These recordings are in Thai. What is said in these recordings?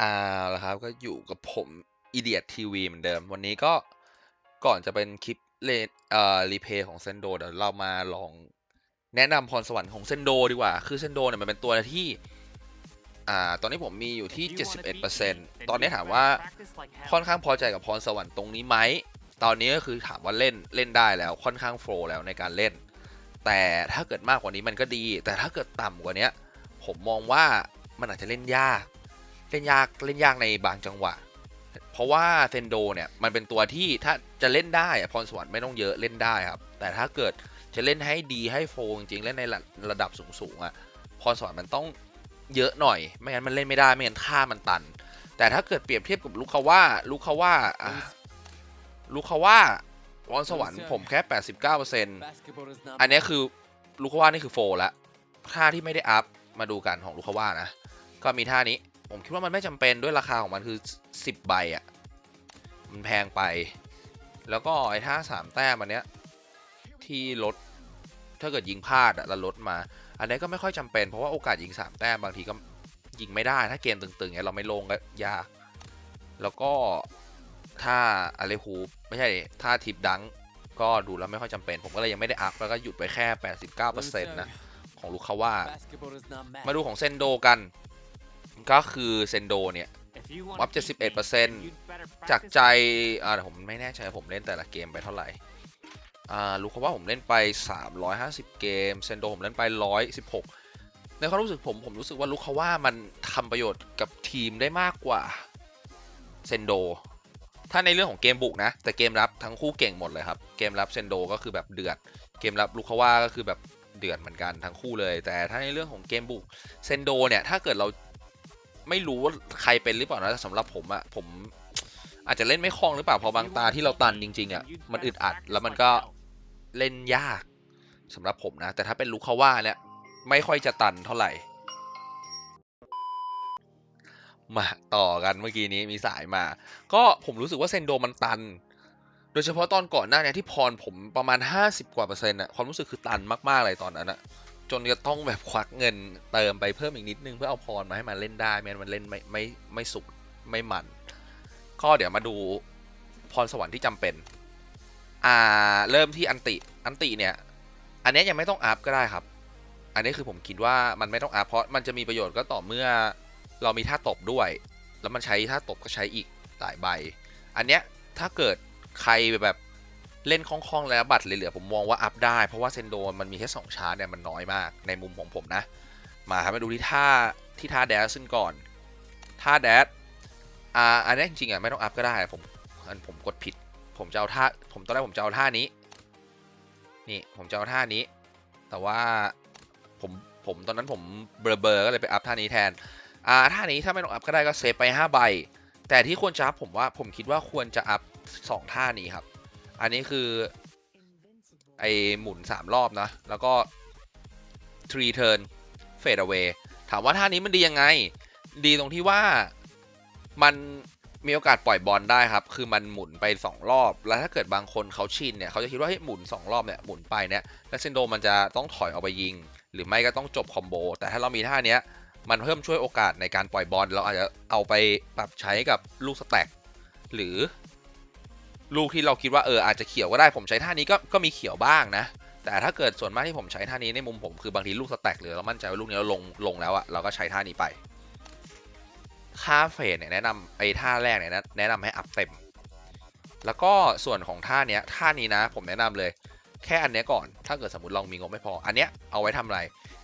อ่าแล้วครับก็อยู่กับผมอีเดียทีวีเหมือนเดิม วันนี้ก็ก่อนจะเป็นคลิปเลเอ่อรีเพย์ของเซนโดเดี๋ยวเรามาลองแนะนำพรสวรรค์ของเซนโดดีกว่า คือเซนโดเนี่ยมันเป็นตัวที่อ่าตอนนี้ผมมีอยู่ที่ 71%ตอนนี้ถามว่าค่อนข้างพอใจกับพรสวรรค์ตรงนี้ไหม ตอนนี้ก็คือถามว่าเล่นเล่นได้แล้วค่อนข้างโฟล์แล้วในการเล่น แต่ถ้าเกิดมากกว่านี้มันก็ดี แต่ถ้าเกิดต่ำกว่านี้ผมมองว่ามันอาจจะเล่นยาก เล่นยากเล่นยากในบางจังหวะ เพราะว่าเซนโดเนี่ยมันเป็นตัวที่ถ้าจะเล่นได้พรสวรรค์ไม่ต้องเยอะเล่นได้ครับ แต่ถ้าเกิดจะเล่นให้ดีให้โฟจริงๆเล่นในระระดับสูงๆอะพรสวรรค์มันต้องเยอะหน่อย ไม่งั้นมันเล่นไม่ได้ไม่งั้นท่ามันตัน แต่ถ้าเกิดเปรียบเทียบกับลูกคาว่าลูกคาว่าลูกคาว่าพรสวรรค์ผมแค่ 89%อันนี้คือลูกคาว่านี่คือโฟร์ละท่าที่ไม่ได้อัพมาดูกันของลูกคาว่านะ ก็มีท่านี้ ผมคิดว่ามันไม่จำเป็นด้วยราคาของมันคือ 10 ใบอะ่ะ มันแพงไป แล้วก็ไอ้ท่าสามแต้มอันเนี้ย ที่ลด ถ้าเกิดยิงพลาดอะแล้วลดมา อันนี้ก็ไม่ค่อยจำเป็น เพราะว่าโอกาสยิงสามแต้มบางทีก็ยิงไม่ได้ ถ้าเกมตึงๆเนี่ยเราไม่ลงก็ยาก แล้วก็ถ้าอะไรฮูปไม่ใช่ถ้าทิปดังก็ดูแล้วไม่ค่อยจำเป็น ผมก็เลยยังไม่ได้อัพแล้วก็หยุดไปแค่ 89%นะ ของลูกคาว่า มาดูของเซนโดกัน ก็คือเซนโดเนี่ยวับ71%จากใจอ่าผมไม่แน่ใจผมเล่นแต่ละเกมไปเท่าไหร่อ่ารู้เขาว่าผมเล่นไป 350 เกม เซนโดผมเล่นไป 116 ในความรู้สึกผมผมรู้สึกว่าลูกเขาว่ามันทำประโยชน์กับทีมได้มากกว่าเซนโด ถ้าในเรื่องของเกมบุกนะ แต่เกมรับทั้งคู่เก่งหมดเลยครับ เกมรับเซนโดก็คือแบบเดือด เกมรับลูกเขาว่าก็คือแบบเดือดเหมือนกันทั้งคู่เลย แต่ถ้าในเรื่องของเกมบุกเซนโดเนี่ยถ้าเกิดเรา ไม่รู้ว่าใครเป็นหรือเปล่านะสำหรับผมอะผมอาจจะเล่นไม่คล่องหรือเปล่าพอบางตาที่เราตันจริงๆอะมันอึดอัด แล้วมันก็เล่นยากสำหรับผมนะ แต่ถ้าเป็นลูกเขาว่าเนี่ย ไม่ค่อยจะตันเท่าไหร่ มาต่อกันเมื่อกี้นี้มีสายมา ก็ผมรู้สึกว่าเซนโดมันตัน โดยเฉพาะตอนก่อนหน้าเนี้ที่พรผมประมาณ 50 กว่าเปอร์เซ็นต์อะความรู้สึกคือตันมากๆเลยตอนนั้นอะ จนจะต้องแบบควักเงินเติมไปเพิ่มอีกนิดนึงเพื่อเอาพรมาให้มันเล่นได้ไม่งั้นมันเล่นไม่ไม่ไม่สุกไม่มันก็เดี๋ยวมาดูพรสวรรค์ที่จำเป็น อ่า เริ่มที่อันติ อันติเนี่ย อันนี้ยยังไม่ต้องอัพก็ได้ครับ อันนี้คือผมคิดว่ามันไม่ต้องอัพเพราะมันจะมีประโยชน์ก็ต่อเมื่อเรามีท่าตบด้วย แล้วมันใช้ท่าตบก็ใช้อีกหลายใบ อันเนี้ยถ้าเกิดใครแบบ เล่นคล่องๆแล้วบัตรเหลือๆผมมองว่าอัพได้ เพราะว่าเซนโดมันมีแค่สองชาร์จเนี่ยมันน้อยมากในมุมของผมนะ มาครับมาดูที่ท่าที่ท่าแดชซึ่งก่อนท่าแดชอ่าอันนี้จริงๆอะไม่ต้องอัพก็ได้ผมอันผมกดผิด ผมจะเอาท่าผมตอนแรกผมจะเอาท่านี้ นี่ผมจะเอาท่านี้ แต่ว่าผมผมตอนนั้นผมเบลอๆก็เลยไปอัพท่านี้แทนอ่าท่านี้ถ้าไม่ต้องอัพก็ได้ก็เซฟไป5ใบแต่ที่ควรจะอัพผมว่าผมคิดว่าควรจะอัพ2ท่านี้ครับ อันนี้คือ ไอหมุน 3 รอบนะ แล้วก็ three turn fade away ถามว่าท่านี้มันดียังไง ดีตรงที่ว่ามันมีโอกาสปล่อยบอลได้ครับ คือมันหมุนไป 2 รอบ แล้วถ้าเกิดบางคนเขาชินเนี่ย เขาจะคิดว่าเฮ้ยหมุน 2 รอบเนี่ยหมุนไปเนี่ยแล้วเซนโดมันจะต้องถอยออกไปยิง หรือไม่ก็ต้องจบคอมโบ แต่ถ้าเรามีท่าเนี้ย มันเพิ่มช่วยโอกาสในการปล่อยบอล เราอาจจะเอาไปปรับใช้กับลูกสแต็กหรือ ลูกที่เราคิดว่าเอออาจจะเขียวก็ได้ผมใช้ท่านี้ก็ก็มีเขียวบ้างนะ แต่ถ้าเกิดส่วนมากที่ผมใช้ท่านี้ในมุมผมคือบางทีลูกสแต็กหรือเรามั่นใจว่าลูกนี้เราลงลงแล้วอะเราก็ใช้ท่านี้ไป ค่าเฟสเนี่ยแนะนำไอ้ท่าแรกเนี่ยแนะนำให้อัพเต็ม แล้วก็ส่วนของท่าเนี้ยท่านี้นะ ผมแนะนำเลย แค่อันเนี้ยก่อน ถ้าเกิดสมมติเรามีงบไม่พอ อันเนี้ยเอาไว้ทำอะไร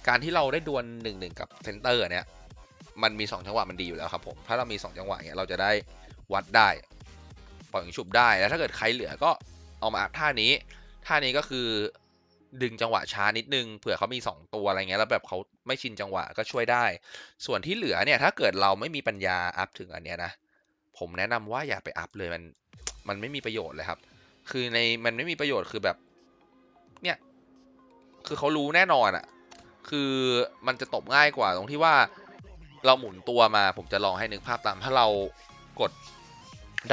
การที่เราได้ดวลหนึ่งหนึ่งกับเซนเตอร์เนี่ยมันมี 2 จังหวะมันดีอยู่แล้วครับผม ถ้าเรามี 2 จังหวะเนี่ยเราจะได้วัดได้ ล่อยยิงฉุบได้แล้วถ้าเกิดใครเหลือก็เอามาอัพท่านี้ ท่านี้ก็คือดึงจังหวะช้านิดนึงเผื่อเขามี 2 ตัวอะไรเงี้ยแล้วแบบเขาไม่ชินจังหวะก็ช่วยได้ ส่วนที่เหลือเนี่ยถ้าเกิดเราไม่มีปัญญาอัพถึงอันเนี้ยนะผมแนะนำว่าอย่าไปอัพเลยมันมันไม่มีประโยชน์เลยครับ คือในมันไม่มีประโยชน์คือแบบเนี่ยคือเขารู้แน่นอนอะคือมันจะตบง่ายกว่าตรงที่ว่าเราหมุนตัวมาผมจะลองให้นึกภาพตามถ้าเรากด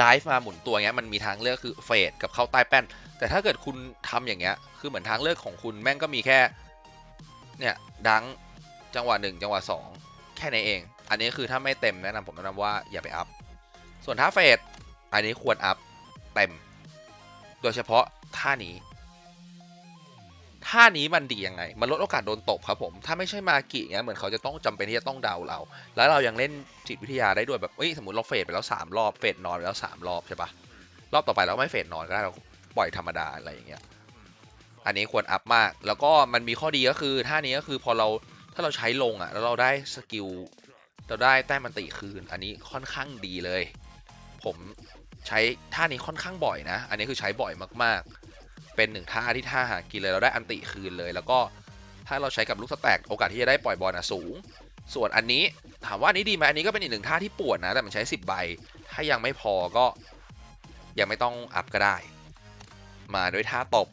ดิฟมาหมุนตัวเงี้ยมันมีทางเลือกคือเฟดกับเข้าใต้แป้น แต่ถ้าเกิดคุณทำอย่างเงี้ยคือเหมือนทางเลือกของคุณแม่งก็มีแค่เนี่ยดังจังหวะหนึ่งจังหวะสองแค่นี้นเอง อันนี้คือถ้าไม่เต็มแนะนำผมแนะนำว่าอย่าไปอัพส่วนท่าเฟดอันนี้ควรอัพเต็ม โดยเฉพาะท่านี้ ท่านี้มันดียังไง มันลดโอกาสโดนตบครับผม ถ้าไม่ใช่มากิเงี้ยเหมือนเขาจะต้องจำเป็นที่จะต้องเดาเรา แล้วเรายังเล่นจิตวิทยาได้ด้วยแบบเอ้ยสมมติเราเฟดไปแล้วสามรอบ เฟดนอนไปแล้วสามรอบใช่ปะรอบต่อไปเราไม่เฟดนอนก็ได้เราปล่อยธรรมดาอะไรอย่างเงี้ย อันนี้ควรอัพมาก แล้วก็มันมีข้อดีก็คือท่านี้ก็คือพอเราถ้าเราใช้ลงอะแล้วเราได้สกิลเราได้แต้มมันติคืน อันนี้ค่อนข้างดีเลย ผมใช้ท่านี้ค่อนข้างบ่อยนะ อันนี้คือใช้บ่อยมากๆ เป็นหนึ่งท่าที่ท่าหากินเลยเราได้อันติคืนเลย แล้วก็ถ้าเราใช้กับลูกสแต็กโอกาสที่จะได้ปล่อยบอลอะสูง ส่วนอันนี้ถามว่านี้ดีไหมอันนี้ก็เป็นอีกหนึ่งท่าที่ปวดนะ แต่มันใช้ 10 ใบ ถ้ายังไม่พอก็ยังไม่ต้องอัพก็ได้ มาด้วยท่าตบ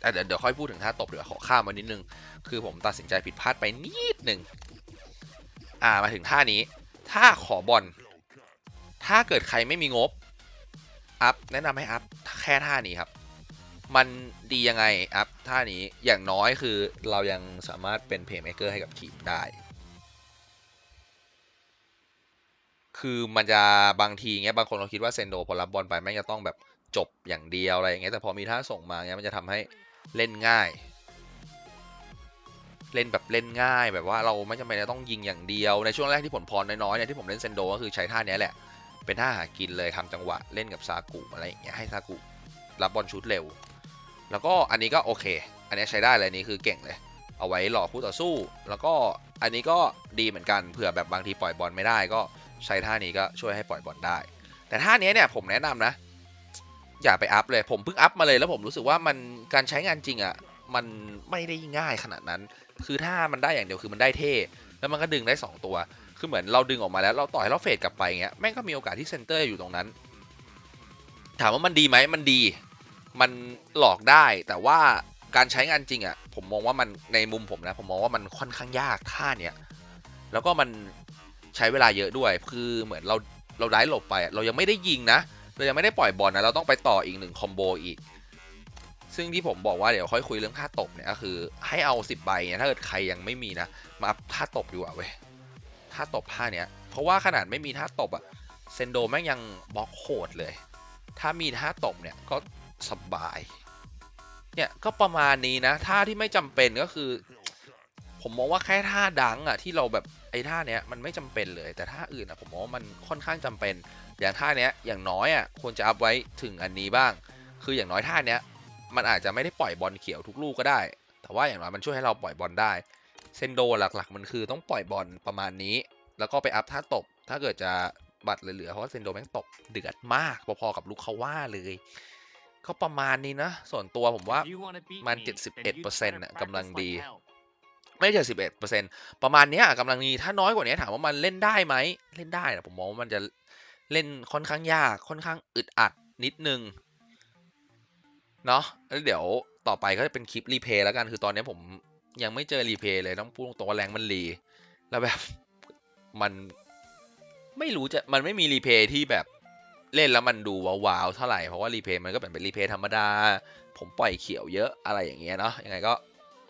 แต่เดี๋ยวเดี๋ยวค่อยพูดถึงท่าตบเดี๋ยวขอข้ามมานิดนึง คือผมตัดสินใจผิดพลาดไปนิดหนึ่งอ่ามาถึงท่านี้ถ้าขอบอล ถ้าเกิดใครไม่มีงบอัพแนะนำให้อัพแค่ท่านี้ครับ มันดียังไงอัพท่านี้อย่างน้อยคือเรายังสามารถเป็นเพย์เมเกอร์ให้กับทีมได้ คือมันจะบางทีเงี้ยบางคนเราคิดว่าเซนโดพอรับบอลไปแม่งจะต้องแบบจบอย่างเดียวอะไรอย่างเงี้ยแต่พอมีท่าส่งมาเงี้ยมันจะทำให้เล่นง่าย เล่นแบบเล่นง่ายแบบว่าเราไม่จำเป็นจะต้องยิงอย่างเดียวในช่วงแรกที่ผลพรน้อยๆเนี่ยที่ผมเล่นเซนโดก็คือใช้ท่านี้แหละเป็นท่าหากินเลยทำจังหวะเล่นกับซากุอะไรอย่างเงี้ยให้ซากุรับบอลชุดเร็ว แล้วก็อันนี้ก็โอเค อันนี้ใช้ได้เลยนี้คือเก่งเลย เอาไว้หลอกคู่ต่อสู้ แล้วก็อันนี้ก็ดีเหมือนกันเผื่อแบบบางทีปล่อยบอลไม่ได้ก็ใช้ท่านี้ก็ช่วยให้ปล่อยบอลได้ แต่ท่านี้เนี่ยผมแนะนำนะ อย่าไปอัพเลยผมเพิ่งอัพมาเลยแล้วผมรู้สึกว่ามันการใช้งานจริงอะ่ะมันไม่ได้ง่ายขนาดนั้น คือถ้ามันได้อย่างเดียวคือมันได้เท่ แล้วมันก็ดึงได้ 2 ตัว คือเหมือนเราดึงออกมาแล้วเราต่อยเราเฟดกลับไปเงี้ย แม่งก็มีโอกาสที่เซนเตอร์อยู่ตรงนั้น ถามว่ามันดีไหมมันดี มันหลอกได้แต่ว่าการใช้งานจริงอะ่ะผมมองว่ามันในมุมผมนะ ผมมองว่ามันค่อนข้างยากท่าเนี้ยแล้วก็มันใช้เวลาเยอะด้วย คือเหมือนเราเราได้หลบไปอะเรายังไม่ได้ยิงนะ เรายังไม่ได้ปล่อยบอลนะ เราต้องไปต่ออีกหนึ่งคอมโบอีก ซึ่งที่ผมบอกว่าเดี๋ยวค่อยคุยเรื่องท่าตบเนี่ยก็คือ ให้เอา 10 ใบเนี่ยถ้าเกิดใครยังไม่มีนะ มาท่าตบดีกว่าเว้ยท่าตบท่าเนี้ย เพราะว่าขนาดไม่มีท่าตบอะเซนโดแม่งยังบล็อกโหดเลย ถ้ามีท่าตบเนี่ยก็ สบาย เนี่ยก็ประมาณนี้นะท่าที่ไม่จำเป็นก็คือ ผมมองว่าแค่ท่าดังอะที่เราแบบไอ้ท่าเนี้ยมันไม่จำเป็นเลย แต่ท่าอื่นอะผมมองว่ามันค่อนข้างจำเป็น อย่างท่าเนี้ยอย่างน้อยอะควรจะอัพไว้ถึงอันนี้บ้าง คืออย่างน้อยท่าเนี้ยมันอาจจะไม่ได้ปล่อยบอลเขียวทุกลูกก็ได้ แต่ว่าอย่างน้อยมันช่วยให้เราปล่อยบอลได้เซนโดหลักๆ มันคือต้องปล่อยบอลประมาณนี้ แล้วก็ไปอัพท่าตบ ถ้าเกิดจะบัตรเหลือๆเพราะว่าเซนโดแม่งตบเดือดมากพอๆกับลูกเขาว่าเลย ก็ประมาณนี้นะ ส่วนตัวผมว่ามัน 71%น่ะกำลังดี ไม่ใช่สิบเอ็ดเปอร์เซ็นประมาณเนี้ยกำลังดีถ้าน้อยกว่านี้ถามว่ามันเล่นได้ไหมเล่นได้นะผมมองว่ามันจะเล่นค่อนข้างยากค่อนข้างอึดอัดนิดนึงเนาะแล้วเดี๋ยวต่อไปก็จะเป็นคลิปรีเพย์แล้วกันคือตอนนี้ผมยังไม่เจอรีเพย์เลยต้องพูดตรงๆว่าแรงมันรีแล้วแบบมันไม่รู้จะมันไม่มีรีเพย์ที่แบบ เล่นแล้วมันดูว้าวๆเท่าไหร่ เพราะว่ารีเพย์มันก็เป็นเป็นรีเพย์ธรรมดา ผมปล่อยเขียวเยอะอะไรอย่างเงี้ยเนาะยังไงก็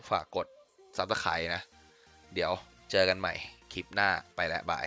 ฝากกดซับสไครต์นะ เดี๋ยวเจอกันใหม่คลิปหน้าไปแล้วบาย